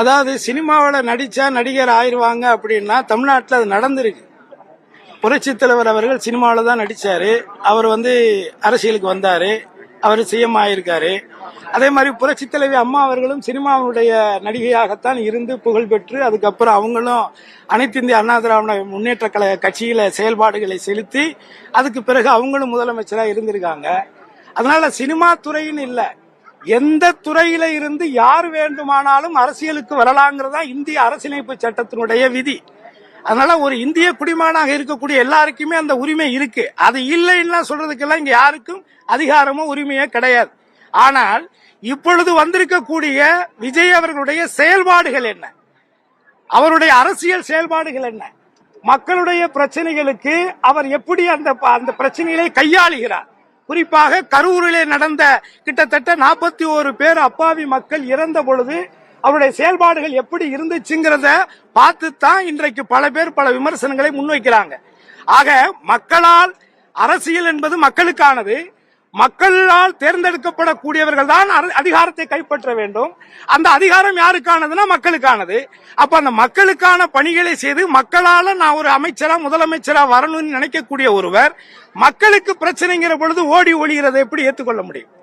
அதாவது சினிமாவில் நடித்தா நடிகர் ஆயிருவாங்க அப்படின்னா தமிழ்நாட்டில் அது நடந்திருக்கு. புரட்சி தலைவர் அவர்கள் சினிமாவில் தான் நடித்தார் அவர் வந்து அரசியலுக்கு வந்தார். அவர் சிஎம் ஆயிருக்காரு. அதே மாதிரி புரட்சி தலைவி அம்மா அவர்களும் சினிமாவுடைய நடிகையாகத்தான் இருந்து புகழ் பெற்று அதுக்கப்புறம் அவங்களும் அனைத்து இந்திய அண்ணா திராவிட முன்னேற்ற கழக கட்சியில செயல்பாடுகளை செலுத்தி அதுக்கு பிறகு அவங்களும் முதலமைச்சராக இருந்திருக்காங்க. அதனால சினிமா துறையின்னு இல்லை. எந்த துறையில இருந்து யார் வேண்டுமானாலும் அரசியலுக்கு வரலாங்கிறதா இந்திய அரசியலமைப்பு சட்டத்தினுடைய விதி. அதனால ஒரு இந்திய குடிமகனாக இருக்கக்கூடிய எல்லாருக்குமே அந்த உரிமை இருக்கு. அது இல்லைன்னா சொல்றதுக்கெல்லாம் இங்க யாருக்கும் அதிகாரமோ உரிமையோ கிடையாது. ஆனால் இப்பொழுது வந்திருக்கக்கூடிய விஜய் அவர்களுடைய செயல்பாடுகள் என்ன? அவருடைய அரசியல் செயல்பாடுகள் என்ன? மக்களுடைய பிரச்சனைகளுக்கு அவர் எப்படி அந்த அந்த பிரச்சனைகளை கையாளுகிறார்? குறிப்பாக கரூரிலே நடந்த கிட்டத்தட்ட நாற்பத்தி ஒரு பேர் அப்பாவி மக்கள் இறந்த பொழுது அவருடைய செயல்பாடுகள் எப்படி இருந்துச்சுங்கிறத பார்த்து தான் இன்றைக்கு பல பேர் பல விமர்சனங்களை முன்வைக்கிறாங்க. ஆக மக்களால் அரசியல் என்பது மக்களுக்கானது. மக்களால் தேர்ந்தெடுக்கப்படக்கூடியவர்கள் தான் அதிகாரத்தை கைப்பற்ற வேண்டும். அந்த அதிகாரம் யாருக்கானதுன்னா மக்களுக்கானது. அப்ப அந்த மக்களுக்கான பணிகளை செய்து மக்களால நான் ஒரு அமைச்சரா முதலமைச்சரா வரணும்னு நினைக்கக்கூடிய ஒருவர் மக்களுக்கு பிரச்சனைங்கிற பொழுது ஓடி ஒளிகிறதை எப்படி ஏற்றுக்கொள்ள முடியும்?